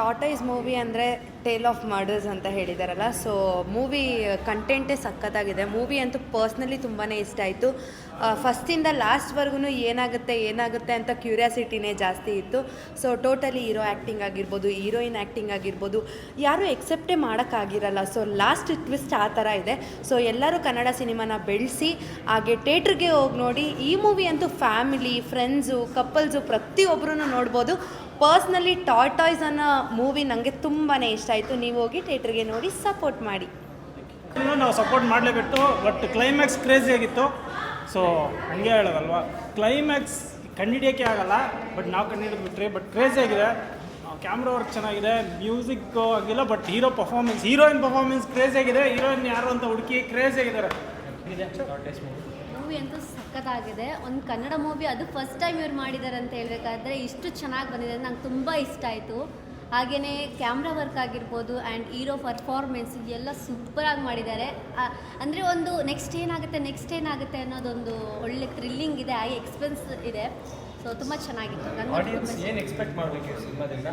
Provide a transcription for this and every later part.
Tortoise movie ಅಂದರೆ tale of murders ಅಂತ ಹೇಳಿದಾರಲ್ಲ. ಸೊ ಮೂವಿ ಕಂಟೆಂಟೇ ಸಖತ್ತಾಗಿದೆ. ಮೂವಿ ಅಂತೂ ಪರ್ಸ್ನಲಿ ತುಂಬಾ ಇಷ್ಟ ಆಯಿತು. ಫಸ್ಟಿಂದ ಲಾಸ್ಟ್ವರೆಗೂ ಏನಾಗುತ್ತೆ ಏನಾಗುತ್ತೆ ಅಂತ ಕ್ಯೂರಿಯಾಸಿಟಿನೇ ಜಾಸ್ತಿ ಇತ್ತು. ಸೊ ಟೋಟಲಿ ಹೀರೋ ಆ್ಯಕ್ಟಿಂಗ್ ಆಗಿರ್ಬೋದು ಹೀರೋಯಿನ್ ಆ್ಯಕ್ಟಿಂಗ್ ಆಗಿರ್ಬೋದು, ಯಾರೂ ಎಕ್ಸೆಪ್ಟೇ ಮಾಡೋಕ್ಕಾಗಿರಲ್ಲ ಸೊ ಲಾಸ್ಟ್ ಟ್ವಿಸ್ಟ್ ಆ ಥರ ಇದೆ. ಸೊ ಎಲ್ಲರೂ ಕನ್ನಡ ಸಿನಿಮಾನ ಬೆಳೆಸಿ, ಹಾಗೆ ಥೇಟ್ರಿಗೆ ಹೋಗಿ ನೋಡಿ, ಈ ಮೂವಿ ಅಂತೂ ಫ್ಯಾಮಿಲಿ ಫ್ರೆಂಡ್ಸು ಕಪಲ್ಸು ಪ್ರತಿಯೊಬ್ಬರೂ ನೋಡ್ಬೋದು. ಪರ್ಸ್ನಲಿ ಟಾಯ್ಸ್ ಅನ್ನೋ ಮೂವಿ ನನಗೆ ತುಂಬಾ ಇಷ್ಟ ಆಯಿತು. ನೀವು ಹೋಗಿ ಥಿಯೇಟ್ರಿಗೆ ನೋಡಿ ಸಪೋರ್ಟ್ ಮಾಡಿ. ನಾವು ಸಪೋರ್ಟ್ ಮಾಡಲೇಬೇಕು ಬಟ್ ಕ್ಲೈಮ್ಯಾಕ್ಸ್ ಕ್ರೇಜಿ ಆಗಿತ್ತು. ಸೊ ಹಂಗೆ ಹೇಳೋದಲ್ವಾ? ಕ್ಲೈಮ್ಯಾಕ್ಸ್ ಕಂಡಿಡಿಯೋಕ್ಕೆ ಆಗಲ್ಲ ಬಟ್ ನಾವು ಕಂಡಿಡಿದು ಬಿಟ್ರಿ ಬಟ್ ಕ್ರೇಜಿ ಆಗಿದೆ. ಕ್ಯಾಮ್ರಾ ವರ್ಕ್ ಚೆನ್ನಾಗಿದೆ ಮ್ಯೂಸಿಕ್ ಆಗಿಲ್ಲ but hero performance heroine performance crazy ಆಗಿದೆ. ಹೀರೋಯಿನ್ ಯಾರು ಅಂತ ಹುಡುಕಿ ಕ್ರೇಜಿ ಆಗಿದ್ದಾರೆ. ಮೂವಿ ಅಂತೂ ಸಖತ್ತಾಗಿದೆ. ಒಂದು ಕನ್ನಡ ಮೂವಿ ಅದು ಫಸ್ಟ್ ಟೈಮ್ ಇವ್ರು ಮಾಡಿದ್ದಾರೆ ಅಂತ ಹೇಳ್ಬೇಕಾದ್ರೆ ಇಷ್ಟು ಚೆನ್ನಾಗಿ ಬಂದಿದೆ. ನಂಗೆ ತುಂಬ ಇಷ್ಟ ಆಯಿತು. ಹಾಗೆಯೇ ಕ್ಯಾಮ್ರಾ ವರ್ಕ್ ಆಗಿರ್ಬೋದು ಆ್ಯಂಡ್ ಹೀರೋ ಪರ್ಫಾರ್ಮೆನ್ಸ್ ಎಲ್ಲ ಸೂಪರಾಗಿ ಮಾಡಿದ್ದಾರೆ. ಅಂದರೆ ಒಂದು ನೆಕ್ಸ್ಟ್ ಏನಾಗುತ್ತೆ ನೆಕ್ಸ್ಟ್ ಏನಾಗುತ್ತೆ ಅನ್ನೋದೊಂದು ಒಳ್ಳೆ ಥ್ರಿಲ್ಲಿಂಗ್ ಇದೆ. ಹಾಗೆ ಎಕ್ಸ್ಪೆನ್ಸ್ ಇದೆ. ಸೊ ತುಂಬ ಚೆನ್ನಾಗಿತ್ತು. ಆಡಿಯನ್ಸ್ ಏನು ಎಕ್ಸ್ಪೆಕ್ಟ್ ಮಾಡಬೇಕು ಸಿನಿಮಾದಿಂದ?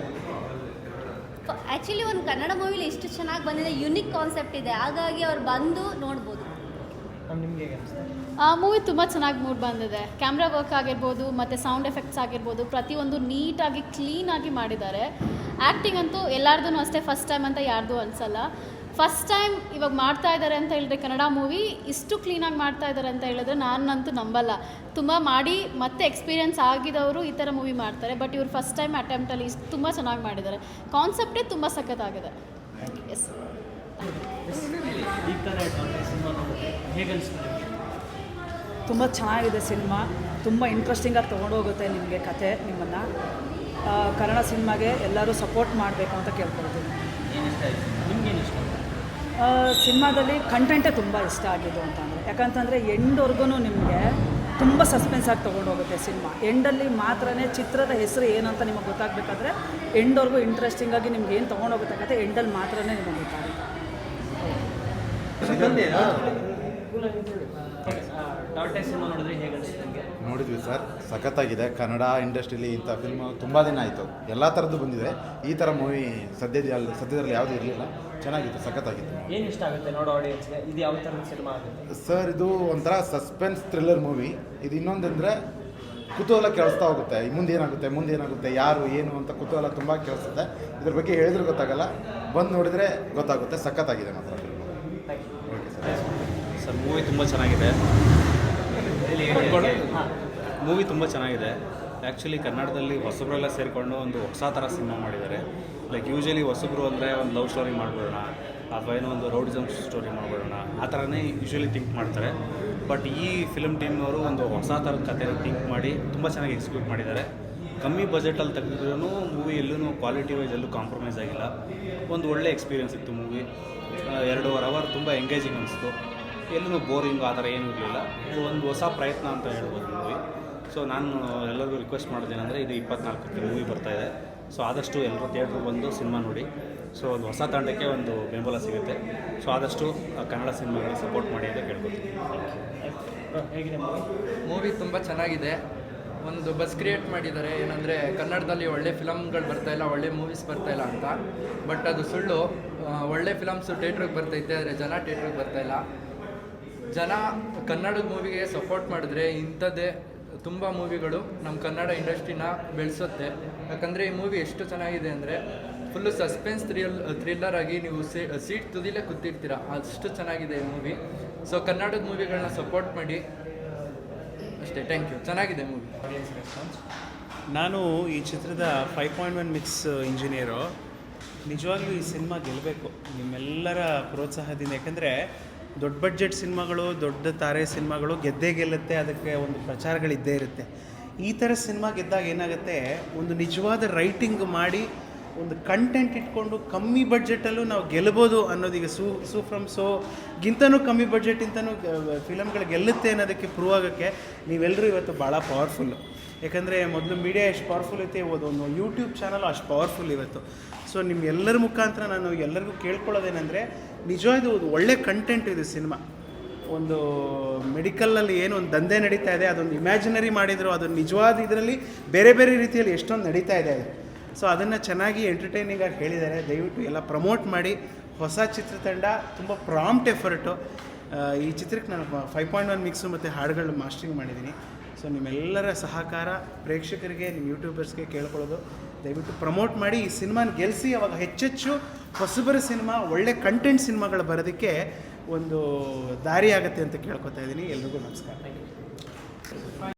ಆ್ಯಕ್ಚುಲಿ ಒಂದು ಕನ್ನಡ ಮೂವಿಲಿ ಇಷ್ಟು ಚೆನ್ನಾಗಿ ಬಂದಿದೆ. ಯುನಿಕ್ ಕಾನ್ಸೆಪ್ಟ್ ಇದೆ. ಹಾಗಾಗಿ ಅವ್ರು ಬಂದು ನೋಡ್ಬೋದು. ಮೂವಿ ತುಂಬ ಚೆನ್ನಾಗಿ ಮೂಡ್ ಬಂದಿದೆ. ಕ್ಯಾಮ್ರಾ ವರ್ಕ್ ಆಗಿರ್ಬೋದು, ಮತ್ತು ಸೌಂಡ್ ಎಫೆಕ್ಟ್ಸ್ ಆಗಿರ್ಬೋದು, ಪ್ರತಿಯೊಂದು ನೀಟಾಗಿ ಕ್ಲೀನಾಗಿ ಮಾಡಿದ್ದಾರೆ. ಆ್ಯಕ್ಟಿಂಗ್ ಅಂತೂ ಎಲ್ಲಾರ್ದು ಅಷ್ಟೇ ಫಸ್ಟ್ ಟೈಮ್ ಅಂತ ಯಾರ್ದು ಅನಿಸಲ್ಲ. ಫಸ್ಟ್ ಟೈಮ್ ಇವಾಗ ಮಾಡ್ತಾ ಇದ್ದಾರೆ ಅಂತ ಹೇಳಿದ್ರೆ ಕನ್ನಡ ಮೂವಿ ಇಷ್ಟು ಕ್ಲೀನಾಗಿ ಮಾಡ್ತಾ ಇದ್ದಾರೆ ಅಂತ ಹೇಳಿದ್ರೆ ನಾನಂತೂ ನಂಬಲ್ಲ. ತುಂಬ ಮಾಡಿ, ಮತ್ತೆ ಎಕ್ಸ್ಪೀರಿಯನ್ಸ್ ಆಗಿದವರು ಈ ಥರ ಮೂವಿ ಮಾಡ್ತಾರೆ ಬಟ್ ಇವ್ರು ಫಸ್ಟ್ ಟೈಮ್ ಅಟೆಂಪ್ಟಲ್ಲಿ ಇಷ್ಟು ತುಂಬ ಚೆನ್ನಾಗಿ ಮಾಡಿದ್ದಾರೆ. ಕಾನ್ಸೆಪ್ಟೇ ತುಂಬ ಸಖತ್ತಾಗಿದೆ. ಎಸ್ ತುಂಬ ಚೆನ್ನಾಗಿದೆ ಸಿನಿಮಾ. ತುಂಬ ಇಂಟ್ರೆಸ್ಟಿಂಗಾಗಿ ತೊಗೊಂಡೋಗುತ್ತೆ ನಿಮಗೆ ಕತೆ, ನಿಮ್ಮನ್ನು. ಕನ್ನಡ ಸಿನಿಮಾಗೆ ಎಲ್ಲರೂ ಸಪೋರ್ಟ್ ಮಾಡಬೇಕು ಅಂತ ಕೇಳ್ಕೊಳ್ತೀನಿ. ಸಿನಿಮಾದಲ್ಲಿ ಕಂಟೆಂಟೇ ತುಂಬ ಇಷ್ಟ ಆಗಿದ್ದು ಅಂತಂದರೆ ಯಾಕಂತಂದರೆ ಎಂಡ್ವರೆಗೂ ನಿಮಗೆ ತುಂಬ ಸಸ್ಪೆನ್ಸ್ ಆಗಿ ತೊಗೊಂಡೋಗುತ್ತೆ ಸಿನಿಮಾ. ಎಂಡಲ್ಲಿ ಮಾತ್ರನೇ ಚಿತ್ರದ ಹೆಸರು ಏನು ಅಂತ ನಿಮಗೆ ಗೊತ್ತಾಗಬೇಕಾದ್ರೆ, ಎಂಡ್ವರೆಗೂ ಇಂಟ್ರೆಸ್ಟಿಂಗಾಗಿ ನಿಮ್ಗೆ ಏನು ತೊಗೊಂಡೋಗುತ್ತೆ ಕತೆ, ಎಂಡಲ್ಲಿ ಮಾತ್ರನೇ ನಿಮಗೆ ಗೊತ್ತಾಗುತ್ತೆ ಟಾಟೆ ಸಿನಿಮಾ ನೋಡಿದ್ರೆ ಹೇಗೆ ಅನಿಸ್ತು ನಿಮಗೆ ನೋಡಿದ್ವಿ ಸರ್ ಸಖತ್ತಾಗಿದೆ. ಕನ್ನಡ ಇಂಡಸ್ಟ್ರಿಲಿ ಇಂಥ ಫಿಲ್ಮ್ ತುಂಬ ದಿನ ಆಯಿತು. ಎಲ್ಲ ಥರದ್ದು ಬಂದಿದೆ. ಈ ಥರ ಮೂವಿ ಸದ್ಯದ ಸದ್ಯದಲ್ಲಿ ಯಾವುದೂ ಇರಲಿಲ್ಲ. ಚೆನ್ನಾಗಿತ್ತು ಸಖತ್ತಾಗಿತ್ತು. ಏನು ಇಷ್ಟ ಆಗುತ್ತೆ ನೋಡೋ ಆಡಿಯನ್ಸ್ಗೆ ಇದು ಯಾವ ಥರದ ಸಿನಿಮಾ ಆಗುತ್ತೆ? ಸರ್ ಇದು ಒಂಥರ ಸಸ್ಪೆನ್ಸ್ ಥ್ರಿಲ್ಲರ್ ಮೂವಿ ಇದು ಇನ್ನೊಂದಂದರೆ ಕುತೂಹಲ ಕೇಳಿಸ್ತಾ ಹೋಗುತ್ತೆ. ಮುಂದೆ ಏನಾಗುತ್ತೆ ಮುಂದೆ ಏನಾಗುತ್ತೆ ಯಾರು ಏನು ಅಂತ ಕುತೂಹಲ ತುಂಬ ಕೇಳಿಸುತ್ತೆ ಇದ್ರ ಬಗ್ಗೆ ಹೇಳಿದ್ರೆ ಗೊತ್ತಾಗಲ್ಲ. ಬಂದು ನೋಡಿದರೆ ಗೊತ್ತಾಗುತ್ತೆ. ಸಖತ್ತಾಗಿದೆ ಮಾತ್ರ. ಸರ್ ಮೂವಿ ತುಂಬ ಚೆನ್ನಾಗಿದೆ. ಮೂವಿ ತುಂಬ ಚೆನ್ನಾಗಿದೆ. ಆ್ಯಕ್ಚುಲಿ ಕನ್ನಡದಲ್ಲಿ ಹೊಸಬ್ರೆಲ್ಲ ಸೇರಿಕೊಂಡು ಒಂದು ಹೊಸ ಥರ ಸಿನಿಮಾ ಮಾಡಿದ್ದಾರೆ. ಲೈಕ್ ಯೂಶಲಿ ಹೊಸಬ್ರು ಅಂದರೆ ಒಂದು ಲವ್ ಸ್ಟೋರಿ ಮಾಡ್ಬಿಡೋಣ, ಅಥವಾ ಏನೋ ಒಂದು ರೌಡಿಸಮ್ ಸ್ಟೋರಿ ಮಾಡ್ಬಿಡೋಣ, ಆ ಥರನೇ ಯೂಶಲಿ ಥಿಂಕ್ ಮಾಡ್ತಾರೆ. ಬಟ್ ಈ ಫಿಲ್ಮ್ ಟೀಮ್ನವರು ಒಂದು ಹೊಸ ಥರದ ಕಥೆ ಥಿಂಕ್ ಮಾಡಿ ತುಂಬ ಚೆನ್ನಾಗಿ ಎಕ್ಸಿಕ್ಯೂಟ್ ಮಾಡಿದ್ದಾರೆ. ಕಮ್ಮಿ ಬಜೆಟಲ್ಲಿ ತೆಗೆದ್ರೂ ಮೂವಿ ಎಲ್ಲೂ ಕ್ವಾಲಿಟಿ ವೈಸ್ ಎಲ್ಲೂ ಕಾಂಪ್ರಮೈಸ್ ಆಗಿಲ್ಲ. ಒಂದು ಒಳ್ಳೆ ಎಕ್ಸ್ಪೀರಿಯನ್ಸ್ ಇತ್ತು ಮೂವಿ ಎರಡೂವರೆ ಅವರ್ ತುಂಬ ಎಂಗೇಜಿಂಗ್ ಅನಿಸ್ತು. ಎಲ್ಲೂ ಬೋರಿಂಗ್ ಆ ಥರ ಏನೂ ಇರಲಿಲ್ಲ. ಇದು ಒಂದು ಹೊಸ ಪ್ರಯತ್ನ ಅಂತ ಹೇಳ್ಬೋದು ಮೂವಿ ಸೊ ನಾನು ಎಲ್ಲರಿಗೂ ರಿಕ್ವೆಸ್ಟ್ ಮಾಡೋದೇನೆಂದರೆ ಇದು ಇಪ್ಪತ್ನಾಲ್ಕಕ್ಕೆ ಮೂವಿ ಬರ್ತಾ ಇದೆ. ಸೊ ಆದಷ್ಟು ಎಲ್ಲರೂ ಥಿಯೇಟ್ರಿಗೆ ಬಂದು ಸಿನಿಮಾ ನೋಡಿ. ಸೊ ಒಂದು ಹೊಸ ತಂಡಕ್ಕೆ ಒಂದು ಬೆಂಬಲ ಸಿಗುತ್ತೆ. ಸೊ ಆದಷ್ಟು ಕನ್ನಡ ಸಿನಿಮಾಗಳಿಗೆ ಸಪೋರ್ಟ್ ಮಾಡಿ ಅಂತ ಕೇಳ್ಕೊತೀನಿ. ಹೇಗಿದೆ ಮೂವಿ ಮೂವಿ ತುಂಬ ಚೆನ್ನಾಗಿದೆ. ಒಂದು ಬಸ್ ಕ್ರಿಯೇಟ್ ಮಾಡಿದ್ದಾರೆ. ಏನಂದರೆ ಕನ್ನಡದಲ್ಲಿ ಒಳ್ಳೆ ಫಿಲಮ್ಗಳು ಬರ್ತಾ ಇಲ್ಲ, ಒಳ್ಳೆ ಮೂವೀಸ್ ಬರ್ತಾ ಇಲ್ಲ ಅಂತ. ಬಟ್ ಅದು ಸುಳ್ಳು. ಒಳ್ಳೆ ಫಿಲಮ್ಸು ಥೇಟ್ರಿಗೆ ಬರ್ತೈತೆ ಆದರೆ ಜನ ಥಿಯೇಟ್ರಿಗೆ ಬರ್ತಾ ಇಲ್ಲ. ಜನ ಕನ್ನಡದ ಮೂವಿಗೆ ಸಪೋರ್ಟ್ ಮಾಡಿದ್ರೆ ಇಂಥದ್ದೇ ತುಂಬ ಮೂವಿಗಳು ನಮ್ಮ ಕನ್ನಡ ಇಂಡಸ್ಟ್ರಿನ ಬೆಳೆಸುತ್ತೆ. ಯಾಕಂದರೆ ಈ ಮೂವಿ ಎಷ್ಟು ಚೆನ್ನಾಗಿದೆ ಅಂದರೆ ಫುಲ್ಲು ಸಸ್ಪೆನ್ಸ್ ಥ್ರಿಲ್ ಥ್ರಿಲ್ಲರ್ ಆಗಿ ನೀವು ಸೀಟ್ ತುದಿಲೇ ಕೂತಿರ್ತೀರ, ಅಷ್ಟು ಚೆನ್ನಾಗಿದೆ ಈ ಮೂವಿ ಸೊ ಕನ್ನಡದ ಮೂವಿಗಳನ್ನ ಸಪೋರ್ಟ್ ಮಾಡಿ ಅಷ್ಟೇ ಥ್ಯಾಂಕ್ ಯು ಚೆನ್ನಾಗಿದೆ ಮೂವಿ ಆಡಿಯನ್ಸ್ ರೆಸ್ಪಾನ್ಸ್ ನಾನು ಈ ಚಿತ್ರದ five point one mix engineer ನಿಜವಾಗ್ಲೂ ಈ ಸಿನಿಮಾ ಗೆಲ್ಲಬೇಕು ನಿಮ್ಮೆಲ್ಲರ ಪ್ರೋತ್ಸಾಹದಿಂದ. ಯಾಕಂದರೆ ದೊಡ್ಡ ಬಡ್ಜೆಟ್ ಸಿನಿಮಾಗಳು ದೊಡ್ಡ ತಾರೆ ಸಿನಿಮಾಗಳು ಗೆದ್ದೇ ಗೆಲ್ಲುತ್ತೆ. ಅದಕ್ಕೆ ಒಂದು ಪ್ರಚಾರಗಳಿದ್ದೇ ಇರುತ್ತೆ. ಈ ಥರ ಸಿನಿಮಾ ಗೆದ್ದಾಗ ಏನಾಗುತ್ತೆ? ಒಂದು ನಿಜವಾದ ರೈಟಿಂಗ್ ಮಾಡಿ ಒಂದು ಕಂಟೆಂಟ್ ಇಟ್ಕೊಂಡು ಕಮ್ಮಿ ಬಡ್ಜೆಟಲ್ಲೂ ನಾವು ಗೆಲ್ಬೋದು ಅನ್ನೋದೀಗ ಸೂ ಸೂ ಫ್ರಮ್ ಸೋ ಗಿಂತನೂ ಕಮ್ಮಿ ಬಡ್ಜೆಟಿಂತನೂ ಫಿಲಮ್ಗಳು ಗೆಲ್ಲುತ್ತೆ ಅನ್ನೋದಕ್ಕೆ ಪ್ರೂವ್ ಆಗೋಕ್ಕೆ ನೀವೆಲ್ಲರೂ ಇವತ್ತು ಭಾಳ ಪವರ್ಫುಲ್ಲು ಯಾಕಂದರೆ ಮೊದಲು ಮೀಡಿಯಾ ಎಷ್ಟು ಪವರ್ಫುಲ್ ಐತೆ ಒಂದು ಯೂಟ್ಯೂಬ್ ಚಾನಲ್ ಅಷ್ಟು ಪವರ್ಫುಲ್ ಇವತ್ತು. ಸೊ ನಿಮ್ಮ ಎಲ್ಲರ ಮುಖಾಂತರ ನಾನು ಎಲ್ಲರಿಗೂ ಕೇಳ್ಕೊಳ್ಳೋದೇನೆಂದರೆ ನಿಜವಾದ ಒಂದು ಒಳ್ಳೆ ಕಂಟೆಂಟ್ ಇದು ಸಿನಿಮಾ ಒಂದು ಮೆಡಿಕಲ್ನಲ್ಲಿ ಏನು ಒಂದು ದಂಧೆ ನಡೀತಾ ಇದೆ, ಅದೊಂದು ಇಮ್ಯಾಜಿನರಿ ಮಾಡಿದ್ರು, ಅದು ನಿಜವಾದ ಇದರಲ್ಲಿ ಬೇರೆ ಬೇರೆ ರೀತಿಯಲ್ಲಿ ಎಷ್ಟೊಂದು ನಡೀತಾ ಇದೆ. ಸೊ ಅದನ್ನು ಚೆನ್ನಾಗಿ ಎಂಟರ್ಟೈನಿಂಗ್ ಆಗಿ ಹೇಳಿದ್ದಾರೆ. ದಯವಿಟ್ಟು ಎಲ್ಲ ಪ್ರಮೋಟ್ ಮಾಡಿ. ಹೊಸ ಚಿತ್ರತಂಡ, ತುಂಬ ಪ್ರಾಂಪ್ಟ್ ಎಫರ್ಟು ಈ ಚಿತ್ರಕ್ಕೆ ನಾನು ಫೈವ್ ಪಾಯಿಂಟ್ ಒನ್ ಮಿಕ್ಸು ಮತ್ತು ಹಾಡುಗಳು ಮಾಸ್ಟ್ರಿಂಗ್ ಮಾಡಿದ್ದೀನಿ. ಸೊ ನಿಮ್ಮೆಲ್ಲರ ಸಹಕಾರ ಪ್ರೇಕ್ಷಕರಿಗೆ, ನಿಮ್ಮ ಯೂಟ್ಯೂಬರ್ಸ್ಗೆ ಕೇಳ್ಕೊಳ್ಳೋದು. ದಯವಿಟ್ಟು ಪ್ರಮೋಟ್ ಮಾಡಿ. ಈ ಸಿನಿಮಾನ ಗೆಲ್ಲಿಸಿ ಅವಾಗ ಹೆಚ್ಚೆಚ್ಚು ಹೊಸಬರ ಸಿನಿಮಾ, ಒಳ್ಳೆ ಕಂಟೆಂಟ್ ಸಿನಿಮಾಗಳು ಬರೋದಕ್ಕೆ ಒಂದು ದಾರಿ ಅಂತ ಕೇಳ್ಕೊತಾ ಇದ್ದೀನಿ. ಎಲ್ರಿಗೂ ನಮಸ್ಕಾರ.